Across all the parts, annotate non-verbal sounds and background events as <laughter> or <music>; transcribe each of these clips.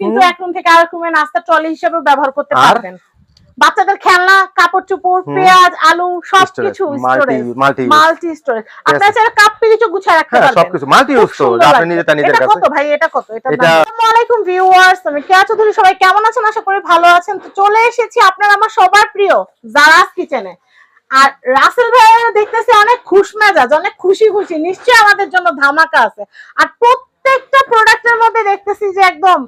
কিন্তু রুম থেকে আরেক রুমে নাস্তা ট্রলি হিসেবে ব্যবহার করতে পারবেন। বাচ্চাদের খেলনা কাপড় চোপড় পেঁয়াজ আলু সবকিছু মাল্টি স্টোরেজ মাল্টি স্টোরেজ আপনারা চাইলে কাপ পিরিচও গুছিয়ে রাখতে হ্যাঁ পারবেন। সবকিছু। মাল্টি তো আপনি নিজে তা নিজের কাছে কত ভাই? এটা কত? এটা আসসালামু আলাইকুম ভিউয়ার্স আমি কেয়া চৌধুরী। সবাই কেমন আছেন? আশা করি ভালো আছেন। তো চলে এসেছি আপনার আমার সবার প্রিয় জারাস কিচেনে আর রাসেল ভাইয়েরা দেখতেছি অনেক খুশ মেজাজ অনেক খুশি খুশি। নিশ্চয়ই আমাদের জন্য ধামাকা আছে। আর প্রত্যেকটা প্রোডাক্টের মধ্যে দেখতেছি যে একদম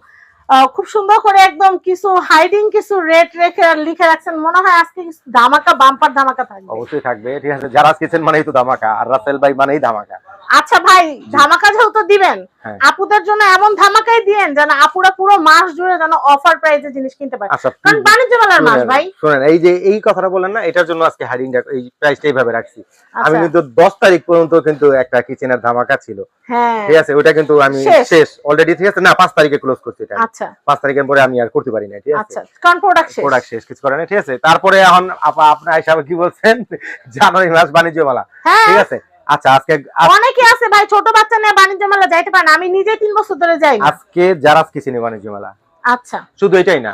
খুব সুন্দর করে একদম কিছু হাইডিং কিছু রেট রেখে লিখে রাখছেন। মনে হয় আজকে কিছু ধামাকা বাম্পার ধামাকা থাকবে। অবশ্যই থাকবে ঠিক আছে। যারা কিচেন মানেই তো ধামাকা আর রাসেল ভাই মানেই ধামাকা। আচ্ছা ভাই ধামাকা যেহেতু দিবেন হ্যাঁ। আপুদের জন্য এমন ধামাকাই দিয়েন যেন আপুরা পুরো মাস জুড়ে যেন অফার প্রাইসে জিনিস কিনতে পারে। আচ্ছা কারণ বাণিজ্য মেলার মাস ভাই। শুনেন এই যে এই কথাটা বললেন না এটার জন্য আজকে হাইডিং এই প্রাইসটা এইভাবে রাখছি। আমি আচ্ছা কিন্তু দশ তারিখ পর্যন্ত কিন্তু একটা কিচেনের ধামাকা ছিল। হ্যাঁ। ঠিক আছে ওটা কিন্তু আমি শেষ। অলরেডি ঠিক আছে? না পাঁচ তারিখে ক্লোজ করছি এটা। আমি। আচ্ছা। পাঁচ তারিখের পরে আমি আর করতে পারি না ঠিক আছে? আচ্ছা কারণ প্রোডাক্ট শেষ। প্রোডাক্ট শেষ কিছু করে না ঠিক আছে? তারপরে এখন আপা আপনার হিসাবে কি বলছেন? <laughs> জানুয়ারি মাস বাণিজ্য মেলা হ্যাঁ। ঠিক আছে? আচ্ছা আজকে অনেকে আছে ভাই ছোট বাচ্চা নিয়ে বাণিজ্য মেলা যাইতে পারে না। আমি নিজে তিন বছর ধরে যাই আজকে যারা কিচেনে বাণিজ্য মেলা আচ্ছা। শুধু এটাই না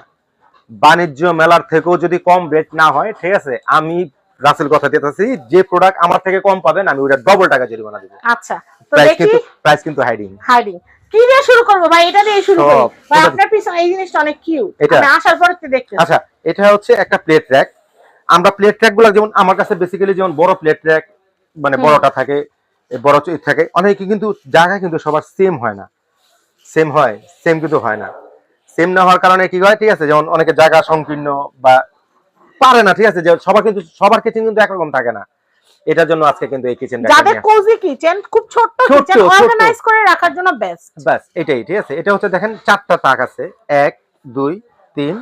বাণিজ্য মেলার থেকেও যদি কম রেট না হয় ঠিক আছে? আমি রাসেল কথা দিতেছি যে প্রোডাক্ট আমার থেকে কম পাবেন আমি ওটা ডবল টাকা জরিমানা দেবো। আচ্ছা তো প্রাইস দেখি। কিন্তু প্রাইস কিন্তু হাইডিং হাইডিং কি দিয়ে শুরু করব ভাই এটা দিয়ে শুরু করি। ভাই আপনার পিছনে এই জিনিসটা অনেক কিউট আমি আসার পরে তো দেখতে আচ্ছা এটা হচ্ছে একটা প্লেট র্যাক আমরা প্লেটগুলো যেমন আমার কাছে বেসিক্যালি যেমন বড় প্লেট র্যাক মানে বড়টা থাকে বড় থাকে অনেকে কিন্তু জায়গা কিন্তু সবার সেম হয় না। সেম হয় সেম কিন্তু হয় না। সেম না হওয়ার কারণে কি হয় ঠিক আছে যেমন অনেকে জায়গা সংকীর্ণ বা পারে না ঠিক আছে যে সবার কিন্তু সবার কিচেন কিন্তু একরকম থাকে না। এটার জন্য আজকে কিন্তু এই কিচেন যাদের কোজি কিচেন খুব ছোট্ট, কিচেন অর্গানাইজ করে রাখার জন্য বেস্ট ব্যাস এটাই ঠিক আছে? এটা হচ্ছে দেখেন চারটা তাক আছে। এক দুই তিন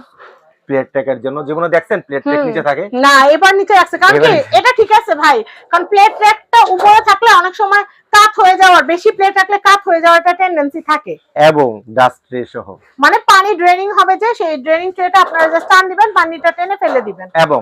প্লেট ট্র্যাকের জন্য। যেগুলো দেখছেন প্লেট ট্র্যাক নিচে থাকে। না এবার নিচে রাখছে। কারণ কি? এটা ঠিক আছে ভাই। কারণ প্লেট র্যাকটা উপরে থাকলে অনেক সময় কাত হয়ে যাওয়ার বেশি প্লেট রাখলে কাত হয়ে যাওয়ার একটা টেন্ডেন্সি থাকে। এবং ডাস্ট ট্রে সহ। মানে পানি ড্রেনিং হবে যে সেই ড্রেনিং ট্রেটা আপনারা জাস্ট টান দিবেন পানিটা টেনে ফেলে দিবেন। এবং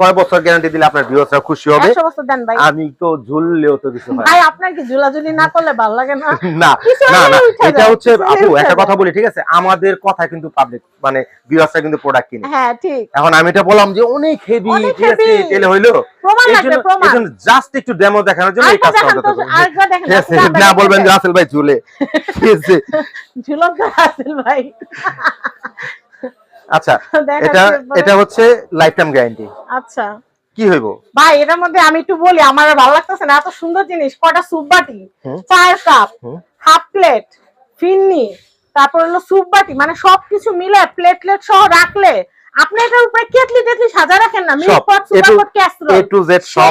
কয় বছর গ্যারান্টি দিলে আপনার ভিউয়ার্সরা খুশি হবে? একশো বছর দেন ভাই। আমি তো ঝুললেও তো কিছু হয় ভাই আপনার কি ঝুলাঝুলি না করলে ভালো লাগে না? <laughs> না না না। এটা হচ্ছে আপু <laughs> একটা কথা বলি ঠিক আছে? আমাদের কথা কিন্তু পাবলিক মানে ভিউয়ার্সরা কিন্তু প্রোডাক্ট কিনে। হ্যাঁ ঠিক। এখন আমি এটা বললাম যে অনেক হেভি ঠিক আছে। তেলে হইল। প্রমাণ লাগবে প্রমাণ। জাস্ট একটু ডেমো দেখানোর জন্য এই কাজটা দেখান আমরা তো আরেকবার দেখেন ঠিক আছে আরেকবার না বলবেন যে রাসেল ভাই ঝুলে। <laughs> ঠিক আছে। ঝুলন্ত আসল ভাই। আচ্ছা <laughs> এটা এটা হচ্ছে লাইফ টাইম গ্যারান্টি আচ্ছা। কি হইব? ভাই এটার মধ্যে আমি একটু বলি আমার ভালো লাগতেছে না এত সুন্দর জিনিস কটা স্যুপ বাটি। চায়ের কাপ হাফ প্লেট ফিন্নি তারপর হলো স্যুপ বাটি মানে সবকিছু মিলে প্লেটলেট সহ রাখলে আপনি এটার উপরে কেটলি টেটলি সাজা রাখেন না মিল্ক সব pot super pot A to Z সব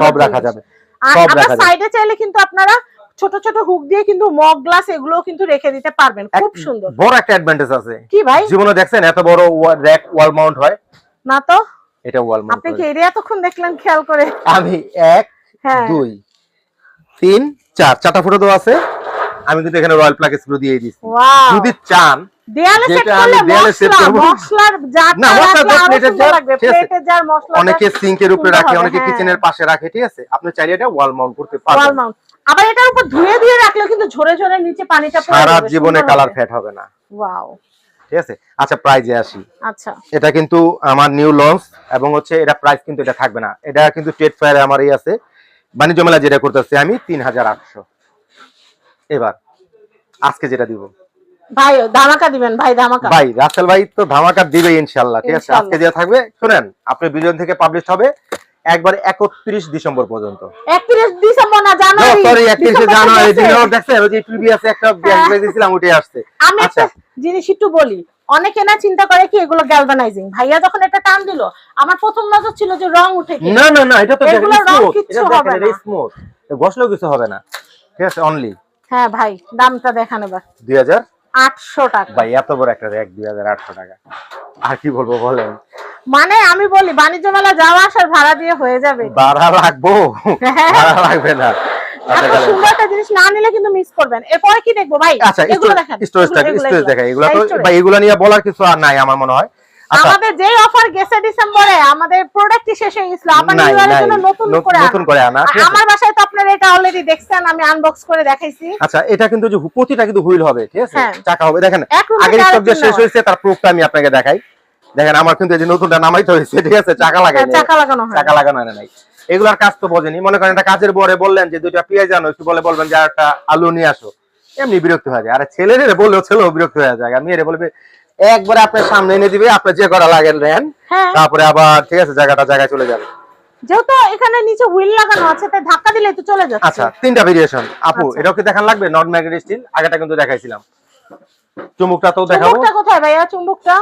সব রাখা যাবে। আর আপনার। সাইডে চাইলে কিন্তু আপনারা ছোট ছোট হুক দিয়ে কিন্তু মগ গ্লাস এগুলো কিন্তু রেখে দিতে পারবেন। খুব সুন্দর। বড় একটা অ্যাডভান্টেজ আছে। কি ভাই? জীবনে দেখছেন এত বড় র্যাক ওয়াল মাউন্ট হয়? না তো? এটা ওয়াল মাউন্ট আপনি কি এর এতক্ষণ দেখলেন? খেয়াল করে। আমি এক হ্যাঁ। দুই তিন চার। চারটা ফুটো দেওয়া আছে। আমি কিন্তু এখানে রয়্যাল প্লাগ স্ক্রু দিয়ে দিচ্ছি যদি চান অনেকে সিঙ্কের উপরে রাখে অনেকে হ্যাঁ। কিচেনের পাশে রাখে ঠিক আছে? আপনি চাইলে এটা ওয়াল মাউন্ট করতে ওয়াল পারবেন আবার এটার উপর ধুয়ে কিন্তু ঝরে ঝরে নিচে পানিটা সারা জীবনে কালার হবে। না। ওয়াও ঠিক আছে? আচ্ছা প্রাইজে আসি। আচ্ছা। এটা কিন্তু আমার নিউ লঞ্চ এবং হচ্ছে এটা প্রাইস কিন্তু এটা থাকবে না। এটা কিন্তু ট্রেড ফায়ারে আমার এই আছে। বাণিজ্য মেলা যেটা করতেছে আমি তিন হাজার আটশো। এবার আজকে যেটা দিব। ভাই ধামাকা দিবেন ভাই ধামাকা। ভাই রাসেল ভাই তো ধামাকা দিবে ইনশাল্লাহ ঠিক আছে? আজকে যেটা থাকবে শুনেন আপনি ভিডিও থেকে পাবলিশ হবে একবার একত্রিশ ডিসেম্বর পর্যন্ত। 31 ডিসেম্বর না জানুয়ারি। সরি একত্রিশে ডিসেম্বর জানুয়ারি দিন দেখছেন? ওই যে প্রিভিয়াস একটা হ্যাঁ। দিয়েছিলাম উঠে আসছে। আমি একটা আচ্ছা। জিনিস একটু বলি অনেকে না চিন্তা করে কি এগুলো গ্যালভানাইজিং ভাইয়া যখন এটা টান দিল আমার প্রথম নজর ছিল যে রং উঠে না না না এটা তো এগুলো স্মুথ এটা দেখেন এটা স্মুথ ঘষলেও কিছু হবে না। ঠিক আছে অনলি হ্যাঁ ভাই দামটা দেখান এবার। দুই হাজার? আটশো টাকা। ভাই এত বড় একটা র্যাক দুই হাজার আটশো টাকা। আর কি বলব বলেন? মানে আমি বলি বাণিজ্য মেলা যাওয়া আসার ভাড়া দিয়ে হয়ে যাবে। ভাড়া লাগবো? হ্যাঁ। ভাড়া লাগবে না। আচ্ছা সুন্দর একটা জিনিস না নিলে কিন্তু মিস করবেন। এরপরে কি দেখব ভাই? আচ্ছা এগুলো দেখেন স্টোরেজ তো ভাই এগুলো নিয়ে বলার কিছু আর নাই আমার মনে হয়। আমাদের যে অফার গেছে ডিসেম্বরে আমাদের প্রোডাক্টই শেষ হয়ে গেছিল। আবার জন্য নতুন করে নতুন করে আনা? আমার বাসায় তো আপনারা এটা অলরেডি দেখছেন আমি আনবক্স করে দেখাইছি। আচ্ছা এটা কিন্তু যে প্রতিটা কিন্তু হুইল হবে ঠিক আছে? হ্যাঁ। চাকা হবে। দেখেন আগের স্টক যে শেষ হয়েছে তার প্রুফটা আমি আপনাকে দেখাই। দেখেন আমার কিন্তু এই যে নতুনটা নামাইতে হয়েছে ঠিক আছে? চাকা লাগাই হ্যাঁ, চাকা লাগানো হয়। চাকা লাগানো হয় নাই। এগুলার কাজ তো বোঝেনি। মনে করেন একটা কাজের পরে বললেন যে দুইটা পেঁয়াজ আনো একটু বলে বলবেন যে একটা আলু নিয়ে আসো। এমনি বিরক্ত হয়ে যায়। আর ছেলেরে বললেও ছেলেও বিরক্ত হয়ে যায়। মেয়েরে বলবে একবার আপনার সামনে এনে দিবে আপনার যে করা লাগে নেন হ্যাঁ। তারপরে আবার ঠিক আছে জায়গাটা জায়গায় চলে যাবে। যেহেতু এখানে নিচে হুইল লাগানো আছে তাই ধাক্কা দিলে তো চলে যাচ্ছে। আচ্ছা তিনটা ভেরিয়েশন আপু আচ্ছা। এটাও কি দেখান লাগবে? নট ম্যাগনেট স্টিল আগেটা কিন্তু দেখাইছিলাম। চুমুকটা তো দেখাবো। চুম্বকটা কোথায় ভাইয়া? চুম্বকটা?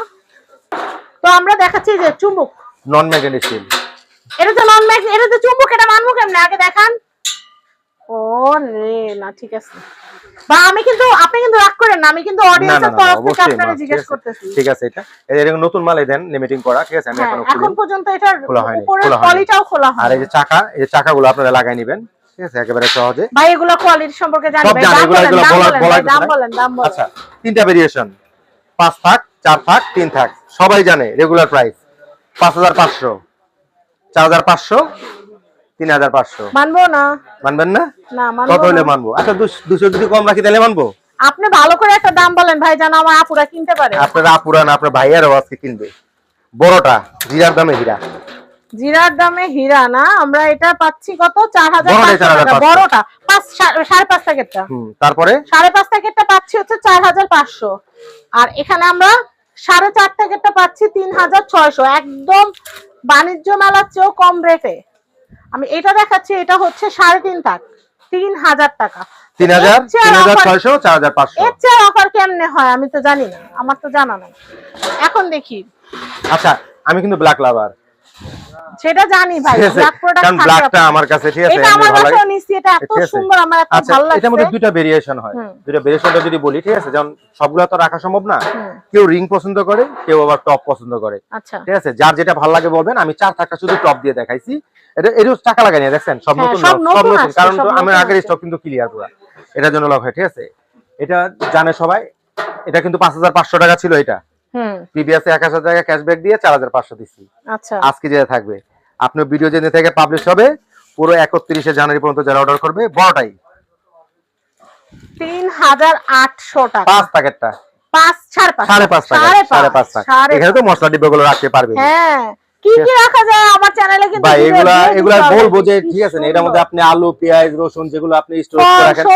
তো আমরা দেখাচ্ছি যে চুম্বক। নন ম্যাগনেট স্টিল এটা তো নন ম্যাগ এটা তো চুম্বক এটা মানবো কেমনে? আগে দেখান। ও রে না ঠিক আছে। বা আমি কিন্তু আপনি কিন্তু রাগ করেন না আমি কিন্তু অডিয়েন্সের তরফ থেকে না, জিজ্ঞেস করতেছি। ঠিক আছে এটা এরকম নতুন মাল দেন লিমিটিং করা ঠিক আছে আমি হ্যাঁ এখনও এখন পর্যন্ত এটার খোলা হয়নি, উপরের খোলা হয়নি। পলিটাও খোলা আর এই হয় যে চাকা এই যে চাকাগুলো আপনারা লাগাই নেবেন ঠিক আছে একেবারে সহজে। ভাই এগুলো কোয়ালিটি সম্পর্কে জানি ভাই দাম বলেন দাম। বলেন দাম বলেন। আচ্ছা তিনটা ভেরিয়েশন পাঁচ থাক চার থাক তিন থাক সবাই জানে রেগুলার প্রাইস পাঁচ হাজার পাঁচশো চার হাজার পাঁচশো তিন হাজার পাঁচশো। মানবো না? মানবেন না? না কত হলে মানবো? আচ্ছা দুশো যদি কম রাখি তাহলে মানবো? আপনি ভালো করে একটা দাম বলেন ভাই যেন আমার আপুরা কিনতে পারে। আপনারা আপুরান আপনার ভাইয়ারও আজকে কিনবে। বড়টা জিরার দামে হীরা। জিরার দামে হীরা না আমরা এটা পাচ্ছি কত? চার হাজার পাঁচশো টাকা। 4,500 বড়টা পাঁচ সাড়ে পাঁচ প্যাকেটটা। হুম তারপরে? সাড়ে পাঁচ প্যাকেটটা পাচ্ছি হচ্ছে চার হাজার পাঁচশো। আর এখানে আমরা সাড়ে চার প্যাকেটটা পাচ্ছি তিন হাজার ছয়শো। একদম বাণিজ্য মেলার চেয়েও কম রেটে। আমি এটা দেখাচ্ছি এটা হচ্ছে সাড়ে তিন তাক তিন হাজার টাকা। তিন হাজার তিন হাজার ছয়শো চার হাজার পাঁচশো। এর চেয়ে অফার কেমনে হয় আমি তো জানি না আমার তো জানা নাই। এখন দেখি। আচ্ছা আমি কিন্তু ব্ল্যাক লাভার সেটা জানি ভাই ব্ল্যাক প্রোডাক্ট কারণ ব্ল্যাকটা আমার কাছে ঠিক আছে এটা আমার নিচ্ছি এটা এত সুন্দর আমার এত আচ্ছা ভালো এটার মধ্যে লাগছে। দুইটা ভেরিয়েশন হয়। দুইটা ভেরিয়েশনটা যদি বলি ঠিক আছে যেমন সবগুলো তো রাখা সম্ভব না কেউ রিং পছন্দ করে কেউ আবার টপ পছন্দ করে। আচ্ছা। ঠিক আছে যার যেটা ভালো লাগে বলবেন আমি চার থাকটা শুধু টপ দিয়ে দেখাইছি। এটা এরও টাকা লাগাই দেখছেন সব হ্যাঁ, নতুন সব সব নতুন কারণ আমার আগের স্টক কিন্তু ক্লিয়ার পুরো। এটার জন্য লক হয় ঠিক আছে। এটা জানে সবাই এটা কিন্তু পাঁচ হাজার পাঁচশো টাকা ছিল এটা। প্রিভিয়াসে এক হাজার টাকা ক্যাশব্যাক দিয়ে চার হাজার পাঁচশো দিচ্ছি। আচ্ছা। আজকে যেটা থাকবে আপনার ভিডিও যেদিন থেকে পাবলিশ হবে পুরো একত্রিশে জানুয়ারি পর্যন্ত যারা অর্ডার করবে বড়টাই। তিন হাজার আটশো টাকা। পাঁচ প্যাকেটটা। সাড়ে পাঁচ টাকা। সাড়ে পাঁচ টাকা এখানে তো মশলা ডিব্বাগুলো রাখতে পারবে হ্যাঁ। কি কি রাখা যায় আমার চ্যানেলে কিন্তু ভাই এগুলা এগুলা বলব যে ঠিক আছে না এটার মধ্যে আপনি আলু পেঁয়াজ রসুন যেগুলো আপনি স্টোর করে রাখেন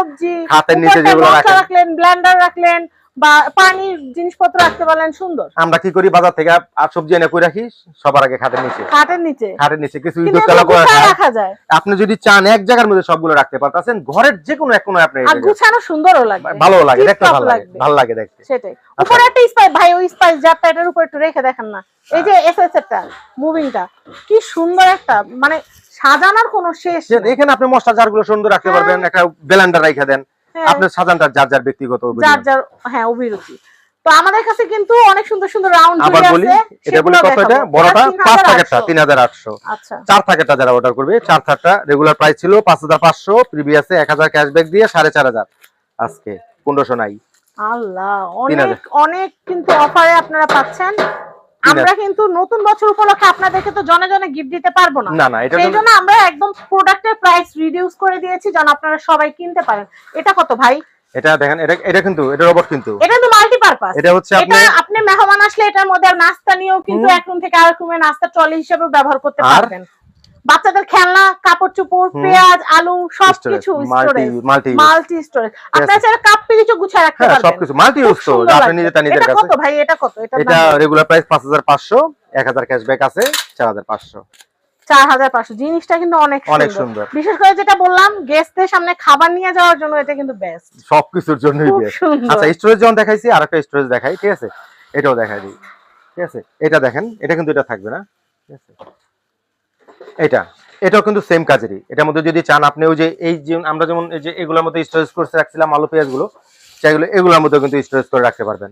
হাতের নিচে যেগুলো রাখেন। রাখলেন ব্লেন্ডার রাখলেন বা পানির জিনিসপত্র রাখতে পারলেন সুন্দর। আমরা কি করি? বাজার থেকে আর সবজি এনে করে রাখি সবার আগে খাটের নিচে। খাটের নিচে? খাটের নিচে কিছু করে রাখা যায়। আপনি যদি চান এক জায়গার মধ্যে সবগুলো রাখতে পারতেছেন ঘরের যে কোনো এক আপনি আর গুছানো সুন্দরও লাগবে ভালো লাগে দেখতে ভালো লাগে ভালো লাগে দেখতে। সেটাই। আচ্ছা। উপরে একটা স্পাইস ভাই ওই স্পাইস জারটা এটার উপর একটু রেখে দেখেন না। এই যে এসএস এরটা মুভিংটা কি সুন্দর একটা মানে সাজানোর কোনো শেষ এখানে আপনি মশলা জারগুলো সুন্দর রাখতে হ্যাঁ। পারবেন একটা ব্লেন্ডার রেখে দেন। আপনার সাজানটা যার যার ব্যক্তিগত যার যার হ্যাঁ অভিরুচি। তো আমাদের কাছে কিন্তু অনেক সুন্দর সুন্দর রাউন্ড আবার বলি এটা বলি কত এটা বড়টা পাঁচ প্যাকেটটা তিন হাজার আটশো। আচ্ছা। চার থাকেরটা যারা অর্ডার করবে চার থাকটা রেগুলার প্রাইস ছিল পাঁচ হাজার পাঁচশো প্রিভিয়াসে এক হাজার ক্যাশব্যাক দিয়ে সাড়ে চার হাজার। আজকে পনেরোশো নাই। আল্লাহ অনেক অনেক কিন্তু অফারে আপনারা পাচ্ছেন। আমরা কিন্তু নতুন বছর উপলক্ষে আপনাদেরকে তো জনে জনে গিফট দিতে পারব না। না সেই জন্য আমরা একদম প্রোডাক্টের প্রাইস রিডিউস করে দিয়েছি যেন আপনারা সবাই কিনতে পারেন। এটা কত ভাই? এটা দেখেন এটা এটা কিন্তু এটা রোবট কিন্তু। এটা তো মাল্টিপারপাস এটা হচ্ছে আপনি আপনি মেহমান আসলে এটার মধ্যে নাস্তা নিয়েও কিন্তু। এক রুম থেকে আর রুমে নাস্তা ট্রলি হিসেবে ব্যবহার করতে পারবেন। বাচ্চাদের খেলনা কাপড় চোপড় পেঁয়াজ আলু সবকিছু মাল্টি মাল্টি স্টোরেজ আপনারা চাইলে কাপ পিরিচও গুছিয়ে রাখতে হ্যাঁ পারবেন। সবকিছু। মাল্টি তো আপনি লাগবে। নিজেটা নিজের কাছে কত ভাই? এটা কত? এটা এটা রেগুলার প্রাইস পাঁচ হাজার পাঁচশো এক হাজার ক্যাশব্যাক আছে চার হাজার পাঁচশো। চার হাজার পাঁচশো। জিনিসটা কিন্তু অনেক অনেক সুন্দর। বিশেষ করে যেটা বললাম গেস্টদের সামনে খাবার নিয়ে যাওয়ার জন্য এটা কিন্তু বেস্ট সবকিছুর জন্যই বেশ আচ্ছা স্টোরেজ যখন দেখাইছি আর একটা স্টোরেজ দেখাই ঠিক আছে? এটাও দেখাই দিই। ঠিক আছে? এটা দেখেন এটা কিন্তু এটা থাকবে না। ঠিক আছে? এটা এটাও কিন্তু সেম কাজেরই। এটার মধ্যে যদি চান আপনি ওই যে এই যে আমরা যেমন এই যে এগুলোর মধ্যে স্টোরেজ করে রাখছিলাম আলু পেঁয়াজগুলো সেগুলো এগুলোর মধ্যে কিন্তু স্টোরেজ করে রাখতে পারবেন।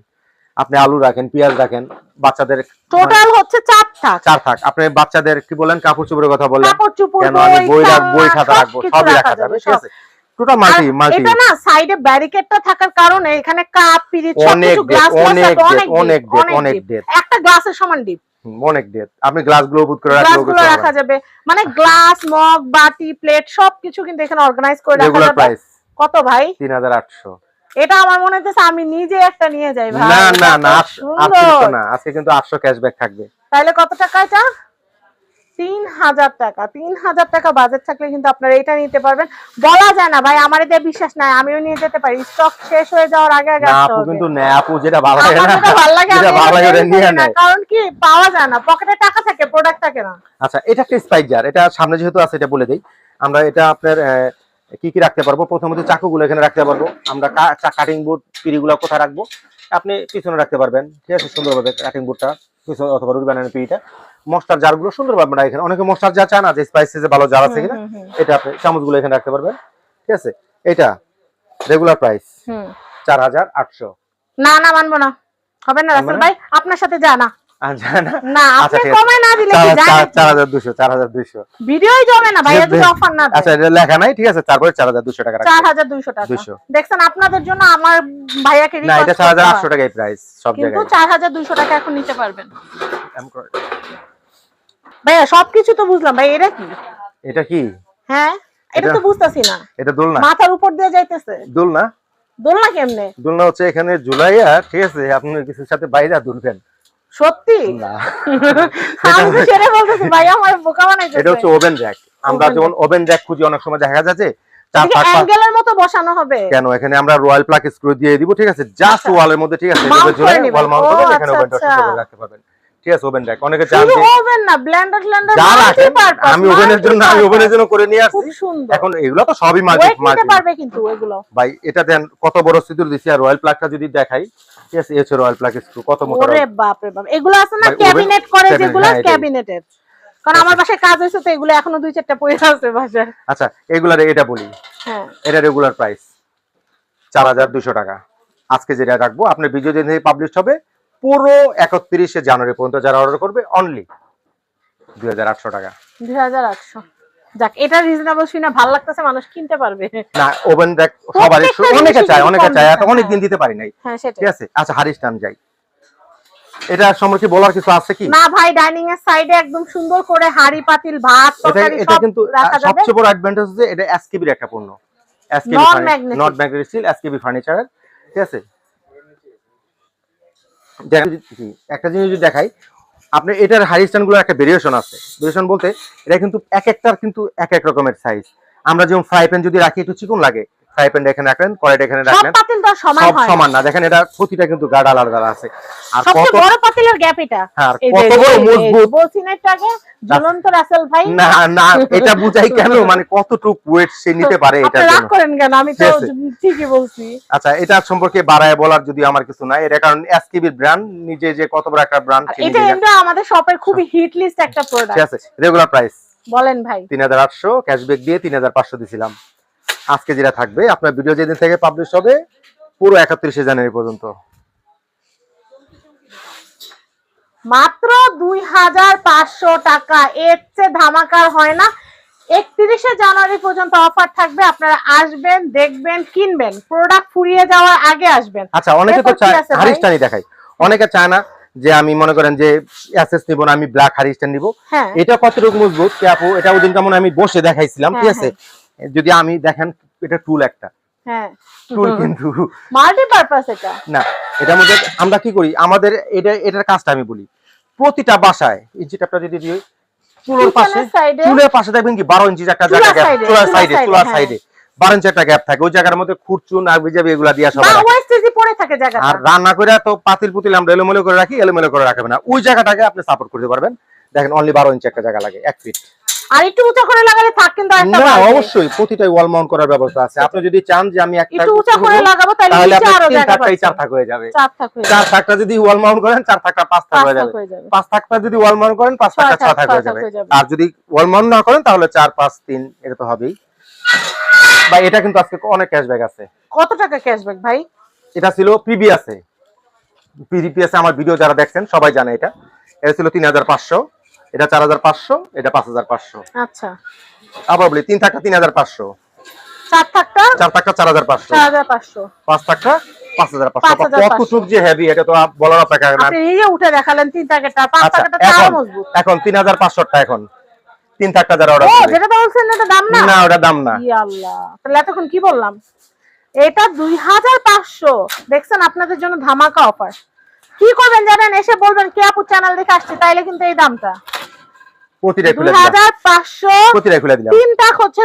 আপনি আলু রাখেন পেঁয়াজ রাখেন বাচ্চাদের টোটাল হচ্ছে চার থাক। চার থাক। আপনি বাচ্চাদের কি বলেন? কাপড় চোপড়ের কথা বললেন। কাপড় চোপড় আমি বই রাখ বই খাতা রাখব সবই রাখা যাবে ঠিক আছে? টোটাল মাল্টি মাল্টি এটা না সাইডে ব্যারিকেডটা থাকার কারণে এখানে কাপ পিরিচ অনেক সবকিছু গ্লাস অনেক অনেক অনেক অনেক একটা গ্লাসের সমান ডিপ অনেক ডেট আপনি গ্লাসগুলো বুট করে গ্লাস রাখা যাবে। মানে গ্লাস মগ বাটি প্লেট সবকিছু কিন্তু এখানে অর্গানাইজ করে রাখা যাবে। প্রাইস কত ভাই? তিন হাজার আটশো। এটা আমার মনে হচ্ছে আমি নিজে একটা নিয়ে যাই ভাই। না না না আজকে কিন্তু আটশো ক্যাশব্যাক থাকবে। তাহলে কত টাকা এটা? তিন হাজার টাকা তিন হাজার টাকা বাজেট থাকলে কিন্তু আপনারা এটা নিতে পারবেন। বলা যায় না ভাই আমার এতে বিশ্বাস নাই আমিও নিয়ে যেতে পারি। স্টক শেষ হয়ে যাওয়ার আগে আগে আপু কিন্তু নেয় আপু যেটা ভালো লাগে না ভালো লাগে যেটা ভালো লাগে ওটা নিয়ে নিয়ে না, কারণ কি পাওয়া যায় না পকেটে টাকা থাকে প্রোডাক্ট থাকে না। আচ্ছা এটা একটা স্পাইজার এটা সামনে যেহেতু আছে এটা বলে দেই। আমরা এটা আপনার কি কি রাখতে পারব? প্রথমত চাকুগুলো এখানে রাখতে পারব। আমরা কাটিং বোর্ড পিড়িগুলো কোথায় রাখব? আপনি পিছনে রাখতে পারবেন ঠিক আছে সুন্দরভাবে কাটিং বোর্ডটা পিছনে অথবা রুটি বানানোর পিড়িটা। মশলার জারগুলো সুন্দরভাবে আমরা এখানে। অনেকে মশলার জার চান না যে স্পাইসেসে ভালো জার আছে কিনা এটা আপনি চামচগুলো এখানে রাখতে পারবেন। ঠিক আছে? এটা রেগুলার প্রাইস চার হাজার আটশো। না না মানবো না। হবে না রাসেল ভাই? আপনার সাথে আচ্ছা না দুশো দুশো। দুশো আপনাদের জন্য আমার ভাইয়াকে চার হাজার দুইশো টাকা এখন নিতে পারবেন। ভাইয়া সবকিছু তো বুঝলাম। ভাই এটা কি? এটা কি? হ্যাঁ এটা তো বুঝতেছি না। এটা দোলনা। মাথার উপর দিয়ে যাইতেছে। দোলনা? দোলনা কেমনে? দোলনা হচ্ছে এখানে জুলাইয়া ঠিক আছে আপনার কিছুর সাথে বাইরে দুলবেন। সত্যি? না। <laughs> আমি তো সেটা বলতেছি ভাই আমার বোকা এটা হচ্ছে ওভেন র্যাক আমরা যেমন ওভেন র্যাক খুঁজি অনেক সময় দেখা যাচ্ছে অ্যাঙ্গেলের মতো বসানো হবে। কেন? এখানে আমরা রয়্যাল প্লাগ স্ক্রু দিয়ে দিব ঠিক আছে? জাস্ট আচ্ছা। ওয়ালের মধ্যে ঠিক আছে। ওয়াল মাউন্ট এখানে আচ্ছা, ওভেনটা আচ্ছা। রাখতে পারবেন। ঠিক আছে ওভেন র্যাক অনেকে চান ওভেন না ব্লেন্ডার ব্লেন্ডার যা রাখেন আমি ওভেনের জন্য আমি ওভেনের জন্য করে নিয়ে আসছি। এখন এগুলো তো সবই মাল্টি ওয়েট মাল্টি পারবে কিন্তু এগুলো। ভাই এটা দেন কত বড় সিঁদুর দিছি আর রয়্যাল প্লাগটা যদি দেখাই ঠিক আছে এই রয়্যাল প্লাগ স্ক্রু কত মোটা ওরে বাপ রে বাপ। এগুলো আছে না ক্যাবিনেট করে যেগুলো ক্যাবিনেটের কারণ আমার বাসায় কাজ হয়েছে তো এগুলো এখনও দুই চারটা পড়ে আছে বাসায়। আচ্ছা এগুলার এটা বলি। হ্যাঁ। এটা রেগুলার প্রাইস চার হাজার দুশো টাকা। আজকে যেটা রাখব আপনার ভিডিও যেদিন পাবলিশ হবে পুরো একত্রিশে জানুয়ারি পর্যন্ত যারা অর্ডার করবে অনলি দুই হাজার আটশো টাকা। দুই হাজার আটশো। যাক এটা রিজনেবল শুনে ভালো লাগতেছে মানুষ কিনতে পারবে। না ওভেন দেখ সবারই অনেকে চায় অনেকে চায় এত অনেক দিন হ্যাঁ। দিতে পারি নাই। ঠিক আছে? আচ্ছা হারিস টান যাই। এটা সম্পর্কে বলার কিছু আছে কি? না ভাই ডাইনিং এর সাইডে একদম সুন্দর করে হাড়ি পাতিল ভাত এটা তরকারি এটা কিন্তু সবচেয়ে বড় অ্যাডভান্টেজ হচ্ছে এটা এসকেবির একটা পণ্য। SKB. Not magnetic steel SKB ফার্নিচারের ঠিক আছে? একটা জিনিস যদি দেখাই, আপনি এটার হারিস্টানগুলো একটা ভেরিয়েশন আছে। ভেরিয়েশন বলতে, এটা কিন্তু এক একটার কিন্তু এক এক রকমের সাইজ আমরা যেমন ফ্রাই প্যান যদি রাখি, একটু চিকন লাগে ফ্রাই প্যানটা এখানে রাখলেন কড়াইটা এখানে রাখলেন সব হয়। সমান না। দেখেন এটা প্রতিটা কিন্তু গাঢ় আলাদা আছে। আর কত বড় পাতিলের গ্যাপ এটা। হ্যাঁ, আর কত বড় মজবুত। আগে ঝুলন্ত রাসেল ভাই। না না এটা বুঝাই কেন? <laughs> মানে কতটুক ওয়েট সে নিতে পারে আপনি রাগ করেন কেন? আমি তো ঠিকই বলছি। আচ্ছা এটা সম্পর্কে বাড়ায় বলার যদি আমার কিছু নাই এটা কারণ এসকেবির ব্র্যান্ড নিজে যে কত বড় একটা ব্র্যান্ড এটা আমাদের শপের খুবই হিট লিস্ট একটা ঠিক আছে রেগুলার প্রাইস বলেন ভাই। তিন হাজার আটশো ক্যাশব্যাক দিয়ে তিন হাজার পাঁচশো দিছিলাম। আজকে যেটা থাকবে। আপনার ভিডিও যেদিন থেকে পাবলিশ হবে পুরো একত্রিশে জানুয়ারি পর্যন্ত। মাত্র দুই হাজার পাঁচশো টাকা। এর চেয়ে ধামাকার হয় না। একত্রিশে জানুয়ারি পর্যন্ত অফার থাকবে। আপনারা আসবেন দেখবেন কিনবেন। প্রোডাক্ট ফুরিয়ে যাওয়ার আগে আসবেন। আচ্ছা অনেকে তো? হারিস্টানি দেখাই। অনেকে চায় না যে আমি মনে করেন যে অ্যাসেস নিব না আমি ব্ল্যাক হারিস্টান নিব। হ্যাঁ। এটা কতটুকু মজবুত? আপু এটা ওদিন কেমন আমি বসে দেখাইছিলাম ঠিক হ্যাঁ, আছে? যদি আমি দেখেন এটা টুল একটা। হ্যাঁ। টুল কিন্তু মাল্টিপারপাস এটা? না এটার মধ্যে আমরা কি করি? আমাদের এটা এটার কাজটা আমি বলি। প্রতিটা বাসায় এই যেটা যদি দিই চুলোর পাশে Kitchen এর side এ চুলের পাশে দেখবেন কি বারো ইঞ্চি একটা জায়গা চুলার সাইডে চুলার হ্যাঁ। সাইডে বারো ইঞ্চি একটা গ্যাপ থাকে ওই জায়গার মধ্যে আর বিজাবি এগুলা দিয়া বা সবাই রাখে। ওয়েস্টেজই পড়ে থাকে জায়গাটা। আর রান্না করে তো পাতিল পুতিল আমরা এলোমেলো করে রাখি এলোমেলো করে রাখবে না। ওই জায়গাটাকে আপনি সাপোর্ট করতে পারবেন। দেখেন অনলি বারো ইঞ্চি একটা জায়গা লাগে এক ফিট আর একটু উঁচা করে লাগালে থাক কিন্তু একটা না অবশ্যই প্রতিটাই ওয়াল মাউন্ট করার ব্যবস্থা আছে। আপনি যদি চান যে আমি একটা একটু উঁচা করে লাগাবো তাহলে তাহলে নিচে আরও জায়গা থাকটাই চার থাক হয়ে যাবে। চার থাক হয়ে চার থাকটা যদি ওয়াল মাউন্ট করেন চার থাকটা পাঁচ থাক হয়ে যাবে। পাঁচ থাকটা যদি ওয়াল মাউন্ট করেন পাঁচ থাকটা ছয় থাক হয়ে যাবে। আর যদি ওয়াল মাউন্ট না করেন তাহলে চার পাঁচ তিন এটা তো হবেই। বা এটা কিন্তু আজকে অনেক ক্যাশব্যাক আছে। কত টাকা ক্যাশব্যাক ভাই? এটা ছিল প্রিভিয়াসে প্রিভিয়াসে আমার ভিডিও যারা দেখছেন সবাই জানে এটা। এটা ছিল তিন হাজার পাঁচশো। এটা চার হাজার পাঁচশো এটা পাঁচ হাজার পাঁচশো। আচ্ছা। আবার বলি তিন থাকটা তিন হাজার পাঁচশো। চার থাকটা? চার থাকটা চার হাজার পাঁচশো। চার হাজার পাঁচশো। পাঁচ থাকটা পাঁচ হাজার পাঁচশো। 5,500 কতটুক যে হেভি এটা তো বলার অপেক্ষা না। উঠে দেখালেন তিন প্যাকেটটা পাঁচ এখন এখন তিন হাজার পাঁচশোটা এখন। তিন থাকটা যারা অর্ডার ও যেটা বলছেন এটা দাম না? না ওটা দাম না। ই আল্লাহ তাহলে এতক্ষণ কি বললাম? এটা দুই হাজার পাঁচশো। দেখছেন আপনাদের জন্য ধামাকা অফার কি করবেন জানেন? এসে বলবেন কে আপু চ্যানেল দেখে আসছে? তাইলে কিন্তু এই দামটা। প্রতিটাই খুলে দিলাম। প্রতিটাই খুলে দিলাম। হচ্ছে